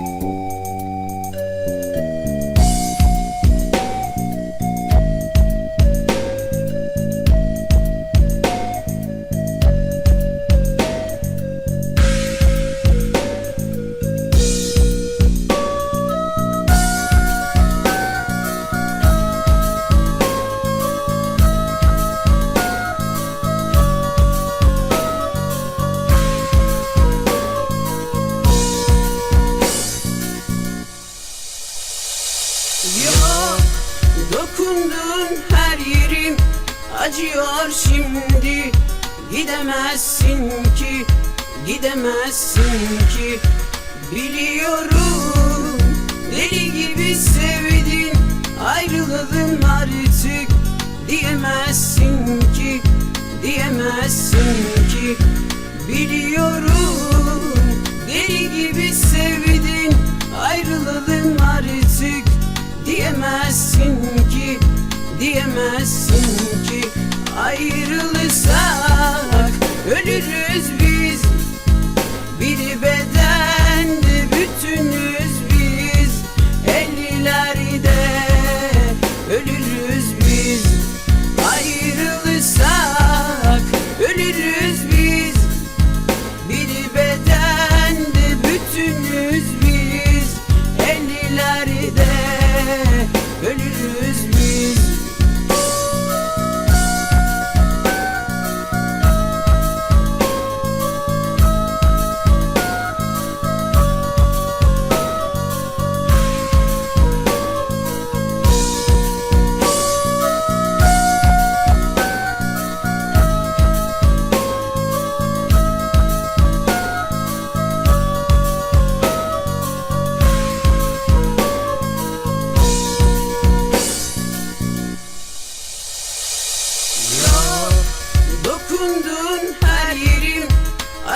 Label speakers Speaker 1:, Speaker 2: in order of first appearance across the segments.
Speaker 1: Thank you. Dokundun her yerim acıyor şimdi. Gidemezsin ki gidemezsin ki. Biliyorum deli gibi sevdin ayrılalım artık. Diyemezsin ki diyemezsin ki. Biliyorum diyemezsin ki Ayrılırsak ölürüz biz. Bir bedende bütünüz biz. Ellilerde ölürüz biz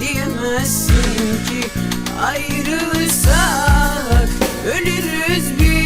Speaker 1: diyemezsin ki. Ayrılırsak ölürüz Bir